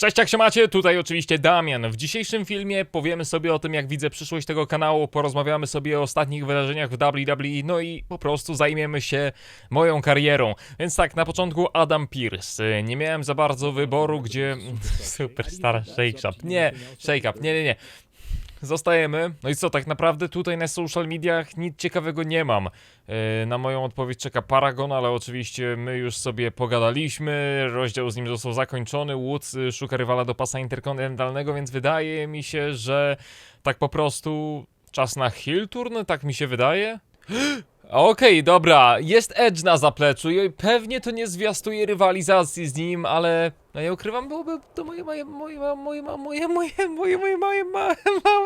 Cześć, jak się macie? Tutaj oczywiście Damian. W dzisiejszym filmie powiemy sobie o tym, jak widzę przyszłość tego kanału, porozmawiamy sobie o ostatnich wydarzeniach w WWE, no i po prostu zajmiemy się moją karierą. Więc tak, na początku Adam Pearce. Nie miałem za bardzo wyboru, gdzie... Superstar Shake Up. Nie, Shake Up, nie, nie, nie. Zostajemy. No i co, tak naprawdę tutaj na social mediach nic ciekawego nie mam. Yy, Na moją odpowiedź czeka Paragon, ale oczywiście my już sobie pogadaliśmy. Rozdział z nim został zakończony. Woods y, szuka rywala do pasa interkontynentalnego, więc wydaje mi się, że tak po prostu czas na heel turn, tak mi się wydaje. Okej, dobra, jest Edge na zapleczu i pewnie to nie zwiastuje rywalizacji z nim, ale no nie ukrywam, byłoby to moje, moje, moje, ma- moje, ma- moje, moje, moje, moje, moje,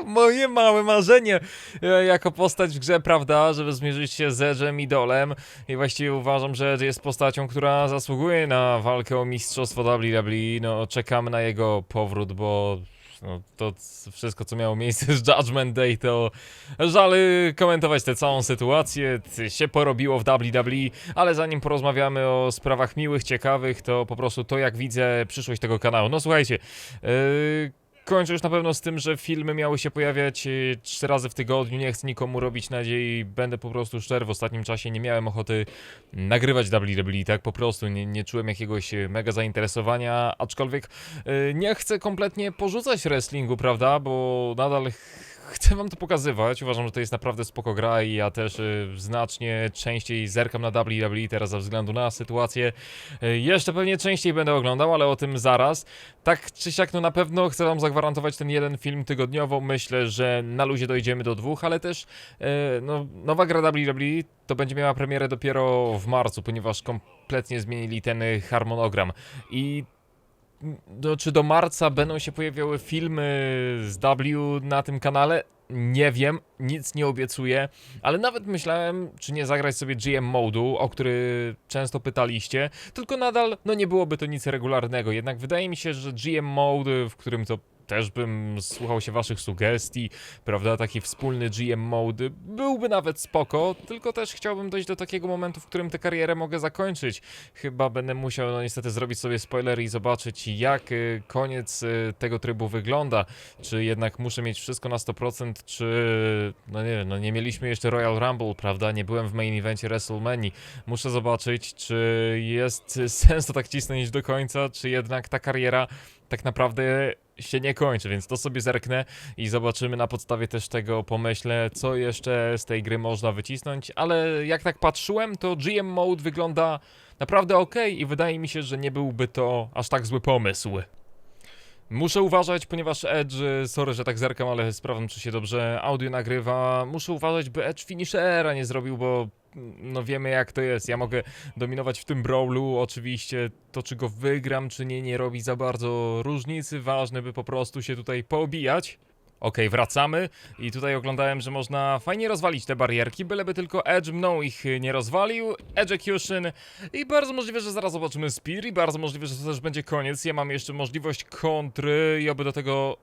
moje małe marzenie e, jako postać w grze, prawda, żeby zmierzyć się z Edge'em idolem i właściwie uważam, że Edge jest postacią, która zasługuje na walkę o mistrzostwo WWE, no czekamy na jego powrót, bo no, to wszystko, co miało miejsce z Judgment Day, to żal y, komentować tę całą sytuację. Się porobiło w WWE, ale zanim porozmawiamy o sprawach miłych, ciekawych, to po prostu to, jak widzę przyszłość tego kanału. No słuchajcie, yy, kończę już na pewno z tym, że filmy miały się pojawiać yy, trzy razy w tygodniu. Nie chcę nikomu robić nadziei, będę po prostu szczery. W ostatnim czasie nie miałem ochoty nagrywać WWE, tak po prostu. Nie, nie czułem jakiegoś y, mega zainteresowania, aczkolwiek yy, nie chcę kompletnie porzucać wrestlingu, prawda, bo nadal chcę wam to pokazywać. Uważam, że to jest naprawdę spoko gra i ja też y, znacznie częściej zerkam na WWE teraz ze względu na sytuację. Y, jeszcze pewnie częściej będę oglądał, ale o tym zaraz. Tak czy siak, no na pewno chcę wam zagwarantować ten jeden film tygodniowo. Myślę, że na luzie dojdziemy do dwóch, ale też e, no, nowa gra WWE to będzie miała premierę dopiero w marcu, ponieważ kompletnie zmienili ten y, harmonogram. I do, czy do marca będą się pojawiały filmy z W na tym kanale? Nie wiem, nic nie obiecuję, ale nawet myślałem, czy nie zagrać sobie GM modu, o który często pytaliście, tylko nadal, no nie byłoby to nic regularnego, jednak wydaje mi się, że GM mode, w którym to też bym słuchał się waszych sugestii, prawda, taki wspólny GM mode, byłby nawet spoko, tylko też chciałbym dojść do takiego momentu, w którym tę karierę mogę zakończyć. Chyba będę musiał, no niestety, zrobić sobie spoiler i zobaczyć, jak y, koniec y, tego trybu wygląda. Czy jednak muszę mieć wszystko na 100%, czy. No nie wiem, no nie mieliśmy jeszcze Royal Rumble, prawda? Nie byłem w main evencie WrestleMania. Muszę zobaczyć, czy jest sens to tak cisnąć do końca, czy jednak ta kariera tak naprawdę się nie kończy, więc to sobie zerknę i zobaczymy na podstawie też tego pomyślę, co jeszcze z tej gry można wycisnąć, ale jak tak patrzyłem, to GM Mode wygląda naprawdę ok i wydaje mi się, że nie byłby to aż tak zły pomysł. Muszę uważać, ponieważ Edge, sorry, że tak zerkam, ale sprawdzam, czy się dobrze audio nagrywa. Muszę uważać, by Edge finishera nie zrobił, bo no wiemy jak to jest. Ja mogę dominować w tym brawlu, oczywiście to czy go wygram, czy nie, nie robi za bardzo różnicy. Ważne, by po prostu się tutaj poobijać. Okej, wracamy i tutaj oglądałem, że można fajnie rozwalić te barierki, byleby tylko Edge mną ich nie rozwalił. Execution i bardzo możliwe, że zaraz zobaczymy Spear i bardzo możliwe, że to też będzie koniec. Ja mam jeszcze możliwość kontry i oby do tego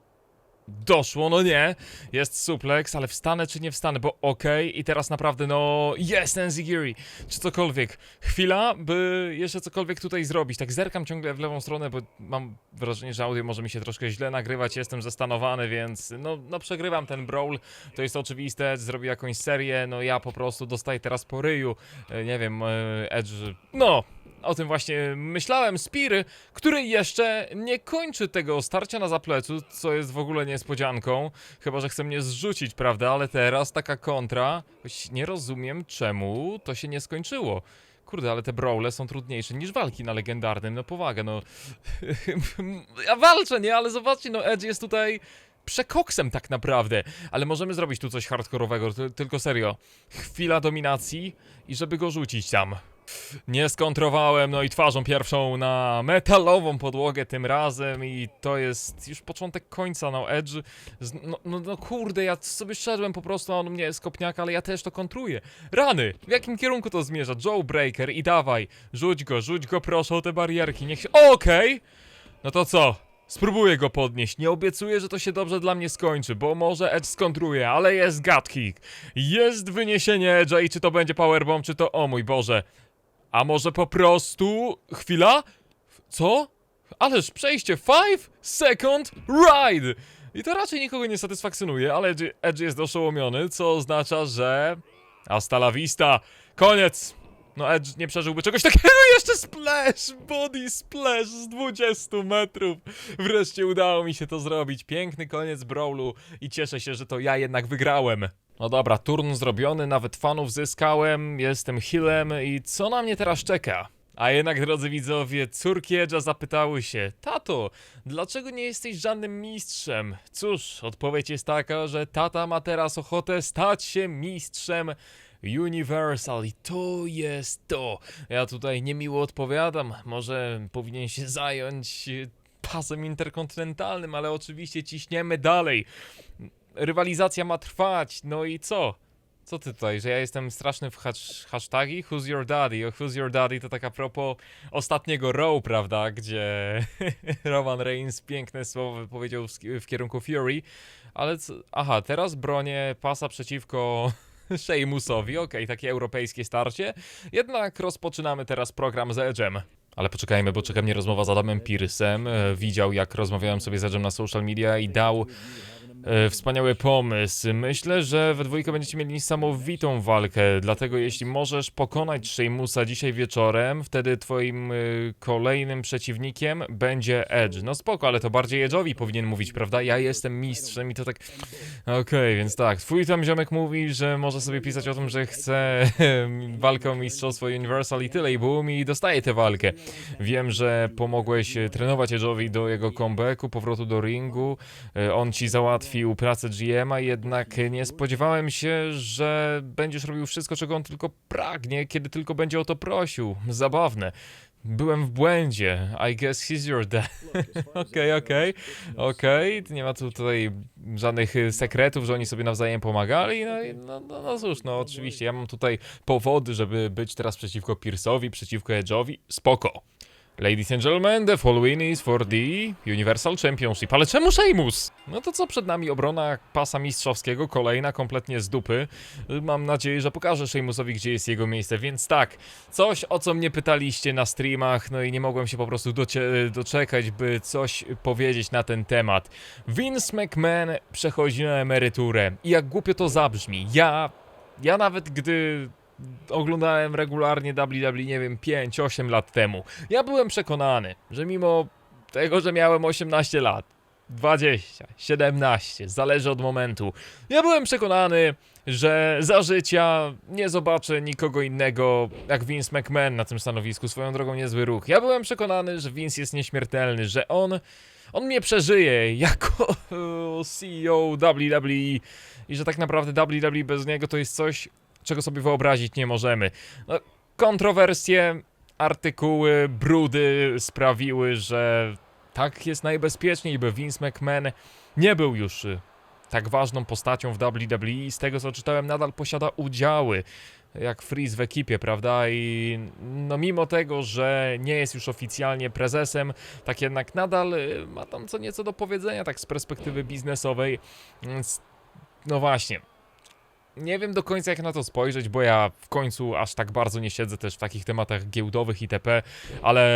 doszło, no nie. Jest suplex, ale wstanę czy nie wstanę, bo okej i teraz naprawdę no jest Enzigiri, czy cokolwiek. Chwila, by jeszcze cokolwiek tutaj zrobić. Tak zerkam ciągle w lewą stronę, bo mam wrażenie, że audio może mi się troszkę źle nagrywać, jestem zestanowany, więc no, no przegrywam ten brawl. To jest oczywiste, zrobię jakąś serię, no ja po prostu dostaję teraz po ryju. E, Nie wiem, e, Edge, no... O tym właśnie myślałem. Spear, który jeszcze nie kończy tego starcia na zapleczu, co jest w ogóle niespodzianką. Chyba, że chce mnie zrzucić, prawda? Ale teraz taka kontra. Choć nie rozumiem, czemu to się nie skończyło. Kurde, ale te brawle są trudniejsze niż walki na legendarnym. No powaga, no. ja walczę, nie? Ale zobaczcie, no Edge jest tutaj przekoksem tak naprawdę. Ale możemy zrobić tu coś hardkorowego, ty- tylko serio. Chwila dominacji i żeby go rzucić tam. Nie skontrowałem, no i twarzą pierwszą na metalową podłogę tym razem i to jest już początek końca, no Edge, no, no, no kurde, ja sobie szedłem po prostu, a on mnie jest kopniaka, ale ja też to kontruję. Rany! W jakim kierunku to zmierza? Joe Breaker i dawaj, rzuć go, rzuć go proszę o te barierki, niech się... Okej! No to co? Spróbuję go podnieść. Nie obiecuję, że to się dobrze dla mnie skończy, bo może Edge skontruje, ale jest gut kick. Jest wyniesienie Edge'a i czy to będzie powerbomb, czy to... O mój Boże. A może po prostu... Chwila? Co? Ależ przejście 5 second ride! I to raczej nikogo nie satysfakcjonuje, ale Edge, Edge jest oszołomiony, co oznacza, że... Hasta la vista! Koniec! No Edge nie przeżyłby czegoś takiego, jeszcze splash! Body splash z 20 metrów! Wreszcie udało mi się to zrobić. Piękny koniec brawlu i cieszę się, że to ja jednak wygrałem. No dobra, turn zrobiony, nawet fanów zyskałem, jestem healem i co na mnie teraz czeka? A jednak, drodzy widzowie, córki Edge'a zapytały się Tato, dlaczego nie jesteś żadnym mistrzem? Cóż, odpowiedź jest taka, że tata ma teraz ochotę stać się mistrzem Universal i to jest to. Ja tutaj niemiło odpowiadam, może powinien się zająć pasem interkontynentalnym, ale oczywiście ciśniemy dalej. Rywalizacja ma trwać, no i co? Co ty tutaj, że ja jestem straszny w hasz hasztagi? Who's your daddy? O, who's your daddy to tak a propos ostatniego row, prawda? Gdzie Roman Reigns piękne słowo powiedział w, w kierunku Fury, ale co? Aha, teraz bronię pasa przeciwko Sheamusowi, okej, takie europejskie starcie. Jednak rozpoczynamy teraz program z Edge'em. Ale poczekajmy, bo czeka mnie rozmowa z Adamem Pearsem. E, Widział, jak rozmawiałem sobie z Edge'em na social media i dał wspaniały pomysł. Myślę, że we dwójkę będziecie mieli niesamowitą walkę, dlatego jeśli możesz pokonać Sheamusa dzisiaj wieczorem, wtedy twoim e, kolejnym przeciwnikiem będzie Edge. No spoko, ale to bardziej Edge'owi powinien mówić, prawda? Ja jestem mistrzem i to tak... Okej, więc tak, twój tam ziomek mówi, że może sobie pisać o tym, że chce walkę o mistrzostwo Universal i tyle, i boom, i dostaje tę walkę. Wiem, że pomogłeś e, trenować Edge'owi do jego comebacku, powrotu do ringu, E, on ci załatwił pracę GM-a, jednak nie spodziewałem się, że będziesz robił wszystko, czego on tylko pragnie, kiedy tylko będzie o to prosił. Zabawne. Byłem w błędzie. I guess he's your dad. Okej, okej, okej. Nie ma tu tutaj żadnych y, sekretów, że oni sobie nawzajem pomagali. No, no, no, no cóż, no oczywiście, ja mam tutaj powody, żeby być teraz przeciwko Pierce'owi, przeciwko Edge'owi. Spoko. Ladies and gentlemen, the following is for the Universal Championship. Ale czemu Sheamus? No to co przed nami obrona pasa mistrzowskiego, kolejna kompletnie z dupy. Mam nadzieję, że pokażę Sheamusowi, gdzie jest jego miejsce, więc tak, coś o co mnie pytaliście na streamach, no i nie mogłem się po prostu doczekać, by coś powiedzieć na ten temat. Vince McMahon przechodzi na emeryturę i jak głupio to zabrzmi, ja, ja nawet gdy oglądałem regularnie WWE, nie wiem, 5-8 lat temu. Ja byłem przekonany, że mimo tego, że miałem 18 lat, 20, 17, zależy od momentu, ja byłem przekonany, że za życia nie zobaczę nikogo innego jak Vince McMahon na tym stanowisku. Swoją drogą niezły ruch. Ja byłem przekonany, że Vince jest nieśmiertelny, że on, on mnie przeżyje jako CEO WWE i że tak naprawdę WWE bez niego to jest coś, czego sobie wyobrazić nie możemy. No, kontrowersje, artykuły, brudy sprawiły, że tak jest najbezpieczniej, by Vince McMahon nie był już y, tak ważną postacią w WWE z tego co czytałem nadal posiada udziały jak Freeze w ekipie, prawda? I no mimo tego, że nie jest już oficjalnie prezesem, tak jednak nadal y, ma tam co nieco do powiedzenia tak z perspektywy biznesowej. Więc no właśnie, nie wiem do końca jak na to spojrzeć, bo ja w końcu aż tak bardzo nie siedzę też w takich tematach giełdowych itp., ale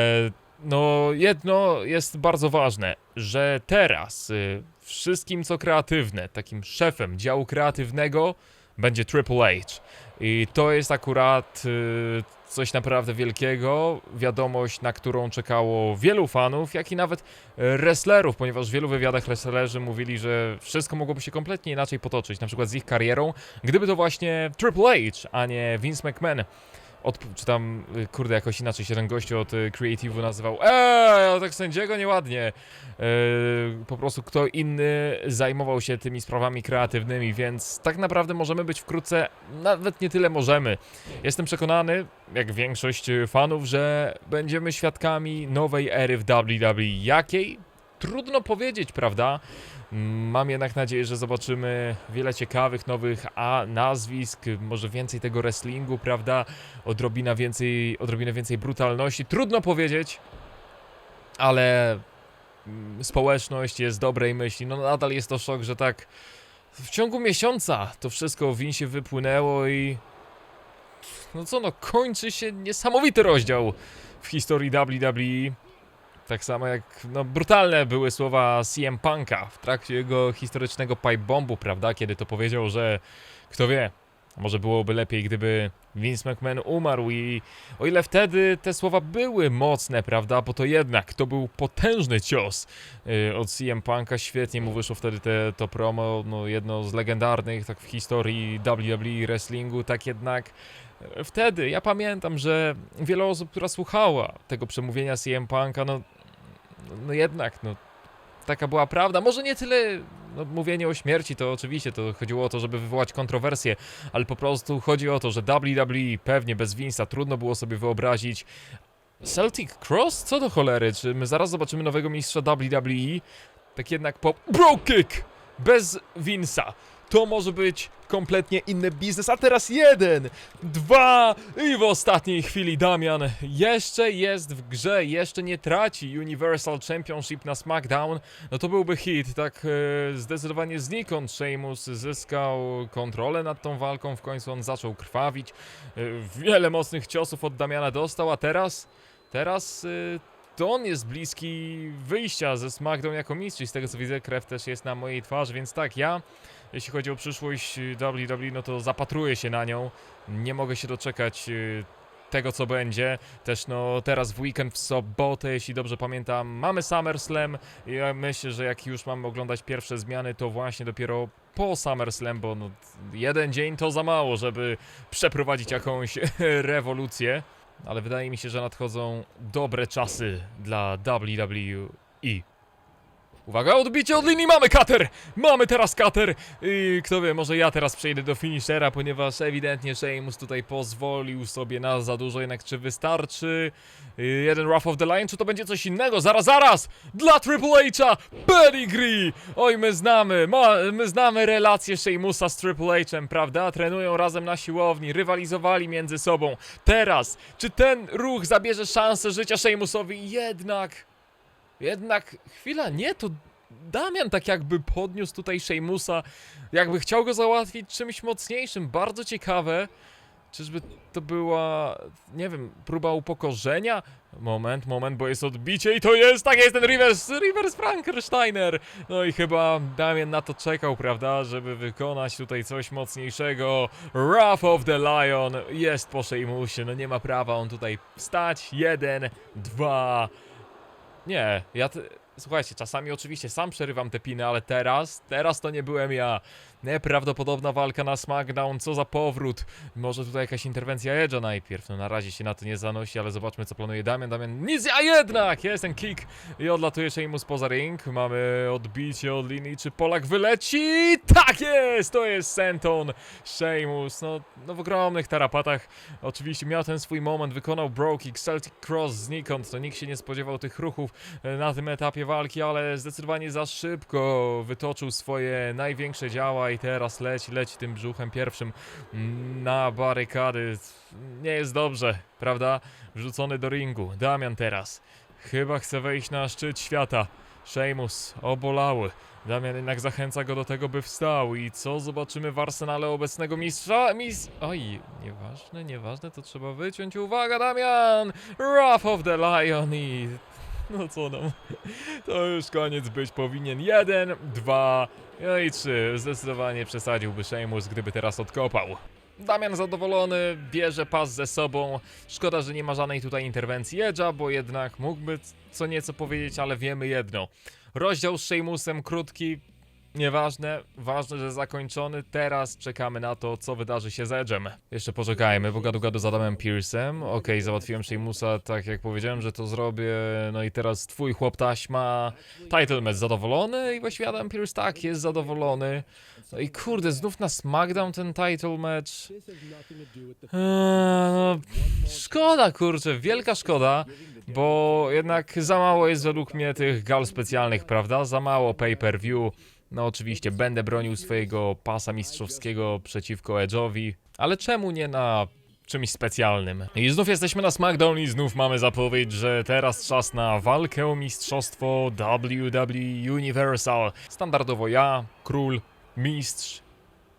no jedno jest bardzo ważne, że teraz y, wszystkim co kreatywne, takim szefem działu kreatywnego będzie Triple H. I to jest akurat y, coś naprawdę wielkiego, wiadomość, na którą czekało wielu fanów, jak i nawet y, wrestlerów, ponieważ w wielu wywiadach wrestlerzy mówili, że wszystko mogłoby się kompletnie inaczej potoczyć, na przykład z ich karierą, gdyby to właśnie Triple H, a nie Vince McMahon od, czy tam, y, kurde, jakoś inaczej się ten gościu od y, Creative'u nazywał. Eee, tak sędziego nieładnie. Eee, po prostu kto inny zajmował się tymi sprawami kreatywnymi, więc tak naprawdę możemy być wkrótce, nawet nie tyle możemy. Jestem przekonany, jak większość fanów, że będziemy świadkami nowej ery w WWE. Jakiej? Trudno powiedzieć, prawda? Mam jednak nadzieję, że zobaczymy wiele ciekawych nowych a nazwisk, może więcej tego wrestlingu, prawda? Odrobina więcej, odrobinę więcej brutalności. Trudno powiedzieć, ale mm, społeczność jest dobrej myśli. No nadal jest to szok, że tak w ciągu miesiąca to wszystko w Winsie wypłynęło i no co no, kończy się niesamowity rozdział w historii WWE. Tak samo jak no, brutalne były słowa CM Punka w trakcie jego historycznego pipe bombu, prawda? Kiedy to powiedział, że kto wie, może byłoby lepiej, gdyby Vince McMahon umarł i o ile wtedy te słowa były mocne, prawda? Bo to jednak to był potężny cios yy, od CM Punka. Świetnie mu wyszło wtedy te, to promo, no jedno z legendarnych tak w historii WWE wrestlingu, tak jednak e, wtedy ja pamiętam, że wiele osób, która słuchała tego przemówienia CM Punka, no, no jednak, no taka była prawda. Może nie tyle no, mówienie o śmierci, to oczywiście to chodziło o to, żeby wywołać kontrowersję, ale po prostu chodzi o to, że WWE pewnie bez Vince'a trudno było sobie wyobrazić. Celtic Cross? Co do cholery? Czy my zaraz zobaczymy nowego mistrza WWE? Tak jednak po... Bro kick! Bez Vince'a. To może być kompletnie inny biznes, a teraz jeden, dwa i w ostatniej chwili Damian jeszcze jest w grze, jeszcze nie traci Universal Championship na SmackDown, no to byłby hit, tak e, zdecydowanie znikąd Sheamus zyskał kontrolę nad tą walką, w końcu on zaczął krwawić, e, wiele mocnych ciosów od Damiana dostał, a teraz, teraz... E, to on jest bliski wyjścia ze SmackDown jako mistrz i z tego co widzę krew też jest na mojej twarzy, więc tak, ja jeśli chodzi o przyszłość y, WWE, no to zapatruję się na nią. Nie mogę się doczekać y, tego, co będzie. Też no teraz w weekend, w sobotę, jeśli dobrze pamiętam, mamy SummerSlam. Ja myślę, że jak już mamy oglądać pierwsze zmiany, to właśnie dopiero po SummerSlam, bo no, jeden dzień to za mało, żeby przeprowadzić jakąś rewolucję. Ale wydaje mi się, że nadchodzą dobre czasy dla WWE. Uwaga, odbicie od linii, mamy kater! Mamy teraz kater! I kto wie, może ja teraz przejdę do finishera, ponieważ ewidentnie Sheamus tutaj pozwolił sobie na za dużo, jednak czy wystarczy y, jeden Rough of the Lion, czy to będzie coś innego? Zaraz, zaraz! Dla Triple H'a pedigree! Oj, my znamy, ma, my znamy relacje Sheamusa z Triple H'em, prawda? Trenują razem na siłowni, rywalizowali między sobą. Teraz, czy ten ruch zabierze szansę życia Sheamusowi? Jednak... Jednak chwila, nie, to Damian tak jakby podniósł tutaj Sheamusa, jakby chciał go załatwić czymś mocniejszym, bardzo ciekawe. Czyżby to była, nie wiem, próba upokorzenia? Moment, moment, bo jest odbicie i to jest, tak jest ten reverse, reverse Frankensteiner. No i chyba Damian na to czekał, prawda, żeby wykonać tutaj coś mocniejszego. Wrath of the Lion jest po Sheamusie, no nie ma prawa on tutaj wstać. Jeden, dwa, nie, ja. Słuchajcie, czasami oczywiście sam przerywam te piny, ale teraz, teraz to nie byłem ja. Nieprawdopodobna walka na SmackDown, co za powrót. Może tutaj jakaś interwencja Edge'a najpierw. No na razie się na to nie zanosi, ale zobaczmy co planuje Damian. Damian nic, a jednak jest ten kick i odlatuje Sheamus poza ring. Mamy odbicie od linii, czy Polak wyleci? Tak jest, to jest Senton. Sheamus, no, no w ogromnych tarapatach. Oczywiście miał ten swój moment, wykonał bro kick, Celtic Cross znikąd. To nikt się nie spodziewał tych ruchów e, na tym etapie walki, ale zdecydowanie za szybko wytoczył swoje największe działa i teraz leci, leci tym brzuchem pierwszym na barykady. Nie jest dobrze, prawda? Wrzucony do ringu. Damian teraz. Chyba chce wejść na szczyt świata. Sheamus, obolały. Damian jednak zachęca go do tego, by wstał. I co zobaczymy w arsenale obecnego mistrza? Mis... Oj, nieważne, nieważne, to trzeba wyciąć. Uwaga, Damian! Wrath of the Lion i... No co nam? To już koniec być powinien. Jeden, dwa, no i trzy. Zdecydowanie przesadziłby Sheamus, gdyby teraz odkopał. Damian zadowolony, bierze pas ze sobą. Szkoda, że nie ma żadnej tutaj interwencji Edge'a, bo jednak mógłby co nieco powiedzieć, ale wiemy jedno. Rozdział z Sheamusem krótki, Nieważne, ważne, że zakończony. Teraz czekamy na to, co wydarzy się z Edge'em. Jeszcze poczekajmy, bo gadu gadu z Adamem Pearsem. Okej, załatwiłem Sheamusa, tak jak powiedziałem, że to zrobię. No i teraz twój chłop taśma. Title match zadowolony i właściwie Adam Pierce tak, jest zadowolony. No i kurde, znów na SmackDown ten title match. Eee, no, szkoda, kurczę, wielka szkoda, bo jednak za mało jest według mnie tych gal specjalnych, prawda? Za mało pay-per-view. No oczywiście będę bronił swojego pasa mistrzowskiego przeciwko Edge'owi, ale czemu nie na czymś specjalnym? I znów jesteśmy na SmackDown i znów mamy zapowiedź, że teraz czas na walkę o mistrzostwo WWE Universal. Standardowo ja, król, mistrz,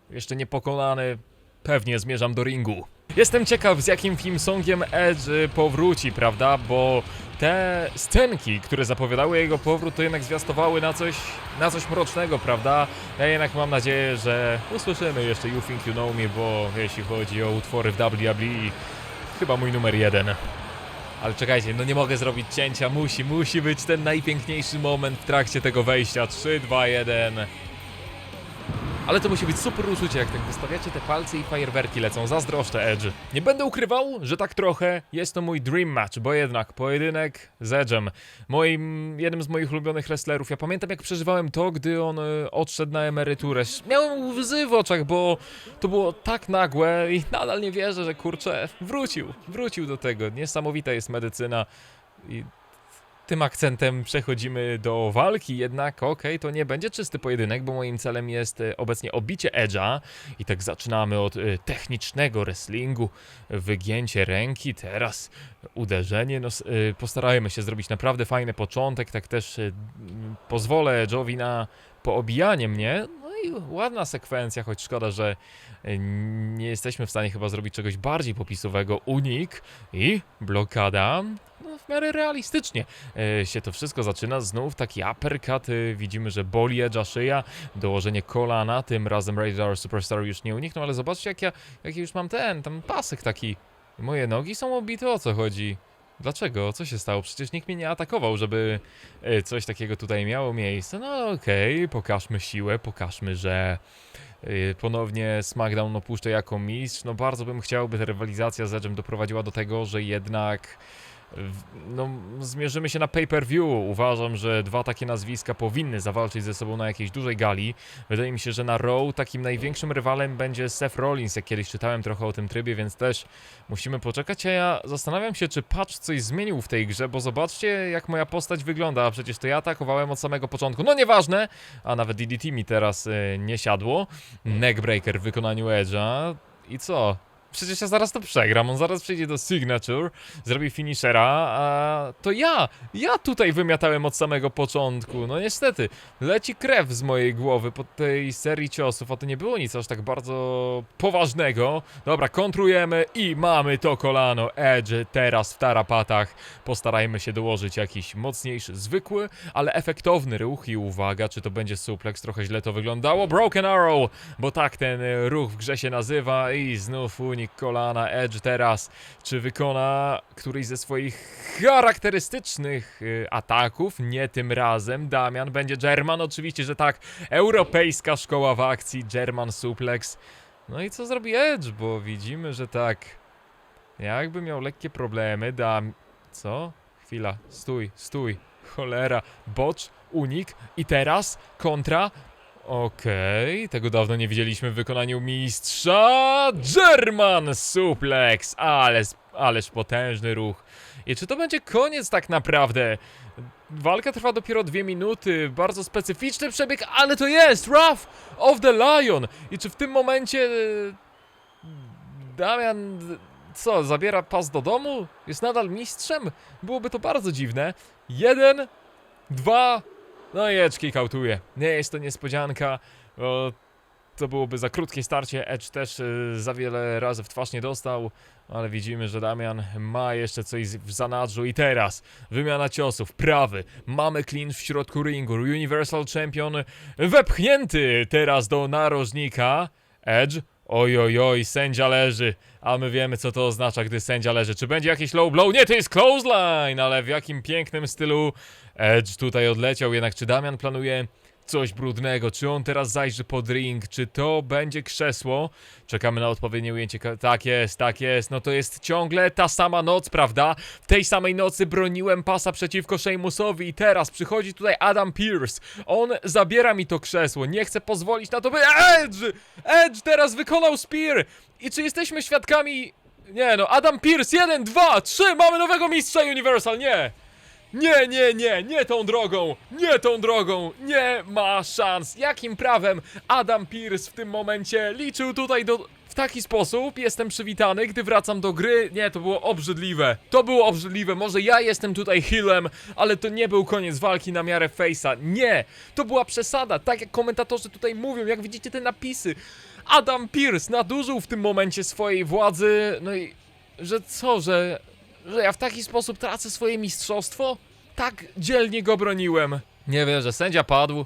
jeszcze niepokonany, pewnie zmierzam do ringu. Jestem ciekaw, z jakim film songiem Edge powróci, prawda? Bo te scenki, które zapowiadały jego powrót, to jednak zwiastowały na coś, na coś mrocznego, prawda? Ja jednak mam nadzieję, że usłyszymy jeszcze You Think You Know Me, bo jeśli chodzi o utwory w WWE, chyba mój numer jeden. Ale czekajcie, no nie mogę zrobić cięcia, musi, musi być ten najpiękniejszy moment w trakcie tego wejścia. 3, 2, 1. Ale to musi być super uczucie, jak tak wystawiacie te palce i fajerwerki lecą. Zazdroszczę Edge. Nie będę ukrywał, że tak trochę jest to mój dream match, bo jednak pojedynek z Edge'em, moim, jednym z moich ulubionych wrestlerów. Ja pamiętam jak przeżywałem to, gdy on y, odszedł na emeryturę. Miałem łzy w oczach, bo to było tak nagłe i nadal nie wierzę, że kurczę, wrócił. Wrócił do tego. Niesamowita jest medycyna i tym akcentem przechodzimy do walki, jednak okej, to nie będzie czysty pojedynek, bo moim celem jest e, obecnie obicie Edge'a i tak zaczynamy od e, technicznego wrestlingu, wygięcie ręki, teraz uderzenie, no e, postarajmy się zrobić naprawdę fajny początek, tak też pozwolę Edge'owi na poobijanie mnie, ładna sekwencja, choć szkoda, że e, nie jesteśmy w stanie chyba zrobić czegoś bardziej popisowego, unik i blokada, no w miarę realistycznie e, się to wszystko zaczyna. Znów taki uppercut, e, widzimy, że boli Edge'a szyja, dołożenie kolana, tym razem Radar Superstar już nie uniknął, ale zobaczcie jak ja, jak ja już mam ten, tam pasek taki. Moje nogi są obite, o co chodzi? Dlaczego? Co się stało? Przecież nikt mnie nie atakował, żeby e, coś takiego tutaj miało miejsce. No okej, pokażmy siłę, pokażmy, że e, ponownie SmackDown opuszcza jako mistrz. No bardzo bym chciał, by ta rywalizacja z Edge'em doprowadziła do tego, że jednak no, zmierzymy się na pay-per-view. Uważam, że dwa takie nazwiska powinny zawalczyć ze sobą na jakiejś dużej gali. Wydaje mi się, że na Raw takim największym rywalem będzie Seth Rollins, jak kiedyś czytałem trochę o tym trybie, więc też musimy poczekać. A ja zastanawiam się, czy patch coś zmienił w tej grze, bo zobaczcie, jak moja postać wygląda. A przecież to ja atakowałem od samego początku. No nieważne, a nawet DDT mi teraz y, nie siadło. Neckbreaker w wykonaniu Edge'a. I co? Przecież ja zaraz to przegram, on zaraz przejdzie do Signature, zrobi finishera, a to ja, ja tutaj wymiatałem od samego początku. No niestety, leci krew z mojej głowy po tej serii ciosów, a to nie było nic aż tak bardzo poważnego. Dobra, kontrujemy i mamy to kolano. Edge teraz w tarapatach. Postarajmy się dołożyć jakiś mocniejszy, zwykły, ale efektowny ruch i uwaga, czy to będzie suplex, trochę źle to wyglądało. Broken Arrow, bo tak ten ruch w grze się nazywa i znów unik kolana Edge teraz. Czy wykona któryś ze swoich charakterystycznych y, ataków? Nie tym razem. Damian będzie German, oczywiście, że tak. Europejska szkoła w akcji, German suplex. No i co zrobi Edge, bo widzimy, że tak. Jakby miał lekkie problemy, dam. Co? Chwila, stój, stój. Cholera, bocz, unik i teraz kontra. Okej, tego dawno nie widzieliśmy w wykonaniu mistrza. German suplex, ależ, ależ potężny ruch. I czy to będzie koniec tak naprawdę? Walka trwa dopiero dwie minuty, bardzo specyficzny przebieg, ale to jest Wrath of the Lion. I czy w tym momencie e, Damian co, zabiera pas do domu? Jest nadal mistrzem? Byłoby to bardzo dziwne. Jeden, dwa, no i Edge kautuje. Nie jest to niespodzianka, bo to byłoby za krótkie starcie. Edge też y, za wiele razy w twarz nie dostał, ale widzimy, że Damian ma jeszcze coś w zanadrzu. I teraz wymiana ciosów, prawy. Mamy clinch w środku ringu. Universal Champion wepchnięty teraz do narożnika. Edge. Oj, oj, oj, sędzia leży, a my wiemy co to oznacza, gdy sędzia leży. Czy będzie jakiś low blow? Nie, to jest clothesline, ale w jakim pięknym stylu Edge tutaj odleciał. Jednak czy Damian planuje coś brudnego? Czy on teraz zajrzy pod ring? Czy to będzie krzesło? Czekamy na odpowiednie ujęcie. Tak jest, tak jest. No to jest ciągle ta sama noc, prawda? W tej samej nocy broniłem pasa przeciwko Sheamusowi i teraz przychodzi tutaj Adam Pierce. On zabiera mi to krzesło. Nie chcę pozwolić na to, by Edge! Edge teraz wykonał spear! I czy jesteśmy świadkami... Nie no, Adam Pierce, 1, 2, 3, mamy nowego mistrza Universal, nie! Nie, nie, nie, nie tą drogą, nie tą drogą, nie ma szans. Jakim prawem Adam Pierce w tym momencie liczył tutaj do... W taki sposób jestem przywitany, gdy wracam do gry. Nie, to było obrzydliwe. To było obrzydliwe. Może ja jestem tutaj healem, ale to nie był koniec walki na miarę face'a. Nie! To była przesada, tak jak komentatorzy tutaj mówią, jak widzicie te napisy. Adam Pierce nadużył w tym momencie swojej władzy, no i że co, że, że ja w taki sposób tracę swoje mistrzostwo? Tak dzielnie go broniłem. Nie wierzę, sędzia padł.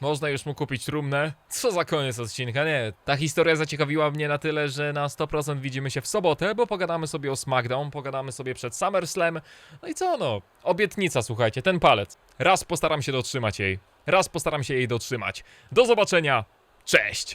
Można już mu kupić trumnę. Co za koniec odcinka, nie. Ta historia zaciekawiła mnie na tyle, że na 100% widzimy się w sobotę, bo pogadamy sobie o SmackDown, pogadamy sobie przed SummerSlam. No i co no? Obietnica, słuchajcie, ten palec. Raz postaram się dotrzymać jej. Raz postaram się jej dotrzymać. Do zobaczenia. Cześć!